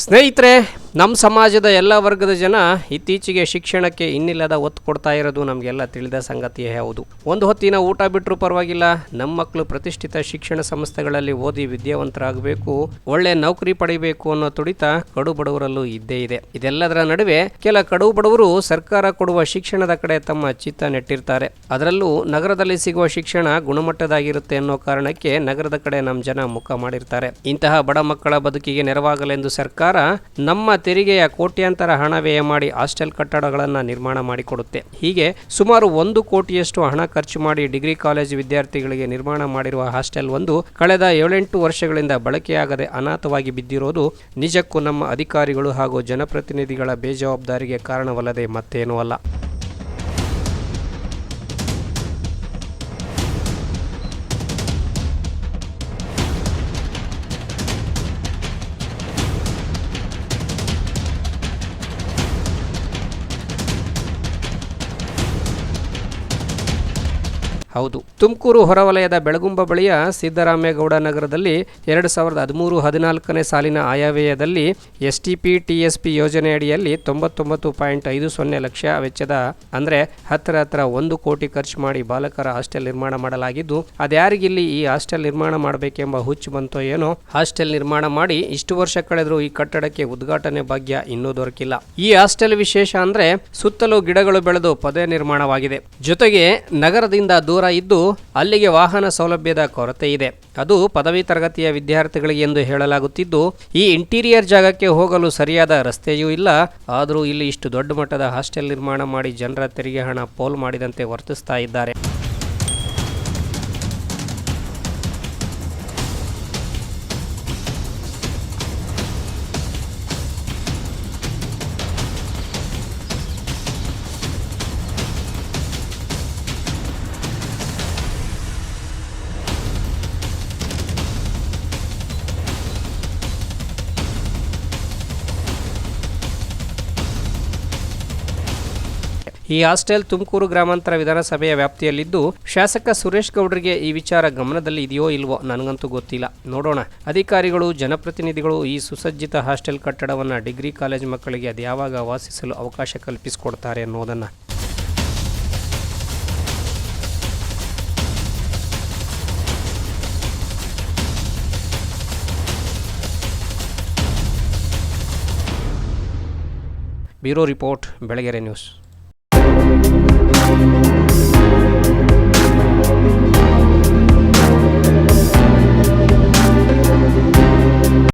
ಸ್ನೇಹಿತರೆ ನಮ್ಮ ಸಮಾಜದ ಎಲ್ಲ ವರ್ಗದ ಜನ ಇತ್ತೀಚೆಗೆ ಶಿಕ್ಷಣಕ್ಕೆ ಇನ್ನಿಲ್ಲದ ಒತ್ತು ಕೊಡ್ತಾ ಇರೋದು ನಮಗೆಲ್ಲ ತಿಳಿದ ಸಂಗತಿಯೇ ಹೌದು. ಒಂದು ಹೊತ್ತಿನ ಊಟ ಬಿಟ್ಟರೂ ಪರವಾಗಿಲ್ಲ, ನಮ್ಮ ಮಕ್ಕಳು ಪ್ರತಿಷ್ಠಿತ ಶಿಕ್ಷಣ ಸಂಸ್ಥೆಗಳಲ್ಲಿ ಓದಿ ವಿದ್ಯಾವಂತರಾಗಬೇಕು, ಒಳ್ಳೆ ನೌಕರಿ ಪಡಿಬೇಕು ಅನ್ನೋ ತುಡಿತ ಕಡು ಬಡವರಲ್ಲೂ ಇದ್ದೇ ಇದೆ. ಇದೆಲ್ಲದರ ನಡುವೆ ಕೆಲ ಕಡು ಬಡವರು ಸರ್ಕಾರ ಕೊಡುವ ಶಿಕ್ಷಣದ ಕಡೆ ತಮ್ಮ ಚಿತ್ತ ನೆಟ್ಟಿರ್ತಾರೆ. ಅದರಲ್ಲೂ ನಗರದಲ್ಲಿ ಸಿಗುವ ಶಿಕ್ಷಣ ಗುಣಮಟ್ಟದಾಗಿರುತ್ತೆ ಅನ್ನೋ ಕಾರಣಕ್ಕೆ ನಗರದ ಕಡೆ ನಮ್ಮ ಜನ ಮುಖ ಮಾಡಿರ್ತಾರೆ. ಇಂತಹ ಬಡ ಮಕ್ಕಳ ಬದುಕಿಗೆ ನೆರವಾಗಲೆಂದು ಸರ್ಕಾರ ನಮ್ಮ ತೆರಿಗೆಯ ಕೋಟ್ಯಾಂತರ ಹಣ ವ್ಯಯ ಮಾಡಿ ಹಾಸ್ಟೆಲ್ ಕಟ್ಟಡಗಳನ್ನು ನಿರ್ಮಾಣ ಮಾಡಿಕೊಡುತ್ತೆ. ಹೀಗೆ ಸುಮಾರು ಒಂದು ಕೋಟಿಯಷ್ಟು ಹಣ ಖರ್ಚು ಮಾಡಿ ಡಿಗ್ರಿ ಕಾಲೇಜು ವಿದ್ಯಾರ್ಥಿಗಳಿಗೆ ನಿರ್ಮಾಣ ಮಾಡಿರುವ ಹಾಸ್ಟೆಲ್ ಒಂದು ಕಳೆದ ಏಳೆಂಟು ವರ್ಷಗಳಿಂದ ಬಳಕೆಯಾಗದೆ ಅನಾಥವಾಗಿ ಬಿದ್ದಿರೋದು ನಿಜಕ್ಕೂ ನಮ್ಮ ಅಧಿಕಾರಿಗಳು ಹಾಗೂ ಜನಪ್ರತಿನಿಧಿಗಳ ಬೇಜವಾಬ್ದಾರಿಗೆ ಕಾರಣವಲ್ಲದೆ ಮತ್ತೇನೂ ಅಲ್ಲ. ಹೌದು. ತುಮಕೂರು ಹೊರವಲಯದ ಬೆಳಗುಂಬ ಬಳಿಯ ಸಿದ್ದರಾಮೇಗೌಡ ನಗರದಲ್ಲಿ ಎರಡು ಸಾವಿರದ ಹದಿಮೂರು ಹದಿನಾಲ್ಕನೇ ಸಾಲಿನ ಆಯವ್ಯಯದಲ್ಲಿ S T P T S P ಯೋಜನೆಯಡಿಯಲ್ಲಿ ತೊಂಬತ್ತೊಂಬತ್ತು ಪಾಯಿಂಟ್ ಐದು ಸೊನ್ನೆ ಲಕ್ಷ ವೆಚ್ಚದ, ಅಂದರೆ ಹತ್ತಿರ ಹತ್ತಿರ ಒಂದು ಕೋಟಿ ಖರ್ಚು ಮಾಡಿ ಬಾಲಕರ ಹಾಸ್ಟೆಲ್ ನಿರ್ಮಾಣ ಮಾಡಲಾಗಿದ್ದು, ಅದ್ಯಾರಿಗಿಲ್ಲಿ ಈ ಹಾಸ್ಟೆಲ್ ನಿರ್ಮಾಣ ಮಾಡಬೇಕೆಂಬ ಹುಚ್ಚು ಬಂತೋ ಏನೋ, ಹಾಸ್ಟೆಲ್ ನಿರ್ಮಾಣ ಮಾಡಿ ಇಷ್ಟು ವರ್ಷ ಕಳೆದರೂ ಈ ಕಟ್ಟಡಕ್ಕೆ ಉದ್ಘಾಟನೆ ಭಾಗ್ಯ ಇನ್ನೂ ದೊರಕಿಲ್ಲ. ಈ ಹಾಸ್ಟೆಲ್ ವಿಶೇಷ ಅಂದ್ರೆ ಸುತ್ತಲೂ ಗಿಡಗಳು ಬೆಳೆದು ಪದೇ ನಿರ್ಮಾಣವಾಗಿದೆ. ಜೊತೆಗೆ ನಗರದಿಂದ ದೂರ ಇದ್ದು ಅಲ್ಲಿಗೆ ವಾಹನ ಸೌಲಭ್ಯದ ಕೊರತೆ ಇದೆ. ಅದು ಪದವಿ ತರಗತಿಯ ವಿದ್ಯಾರ್ಥಿಗಳಿಗೆ ಎಂದು ಹೇಳಲಾಗುತ್ತಿದ್ದು, ಈ ಇಂಟೀರಿಯರ್ ಜಾಗಕ್ಕೆ ಹೋಗಲು ಸರಿಯಾದ ರಸ್ತೆಯೂ ಇಲ್ಲ. ಆದರೂ ಇಲ್ಲಿ ಇಷ್ಟು ದೊಡ್ಡ ಮಟ್ಟದ ಹಾಸ್ಟೆಲ್ ನಿರ್ಮಾಣ ಮಾಡಿ ಜನರ ತೆರಿಗೆ ಹಣ ಪೋಲ್ ಮಾಡಿದಂತೆ ವರ್ತಿಸ್ತಾ ಇದ್ದಾರೆ. ಈ ಹಾಸ್ಟೆಲ್ ತುಮಕೂರು ಗ್ರಾಮಾಂತರ ವಿಧಾನಸಭೆಯ ವ್ಯಾಪ್ತಿಯಲ್ಲಿದ್ದು, ಶಾಸಕ ಸುರೇಶ್ ಗೌಡ್ರಿಗೆ ಈ ವಿಚಾರ ಗಮನದಲ್ಲಿ ಇದೆಯೋ ಇಲ್ವೋ ನನಗಂತೂ ಗೊತ್ತಿಲ್ಲ. ನೋಡೋಣ. ಅಧಿಕಾರಿಗಳು, ಜನಪ್ರತಿನಿಧಿಗಳು ಈ ಸುಸಜ್ಜಿತ ಹಾಸ್ಟೆಲ್ ಕಟ್ಟಡವನ್ನು ಡಿಗ್ರಿ ಕಾಲೇಜ್ ಮಕ್ಕಳಿಗೆ ಅದ್ಯಾವಾಗ ವಾಸಿಸಲು ಅವಕಾಶ ಕಲ್ಪಿಸಿಕೊಡ್ತಾರೆ ಅನ್ನೋದನ್ನು. Bureau report, Belagere news.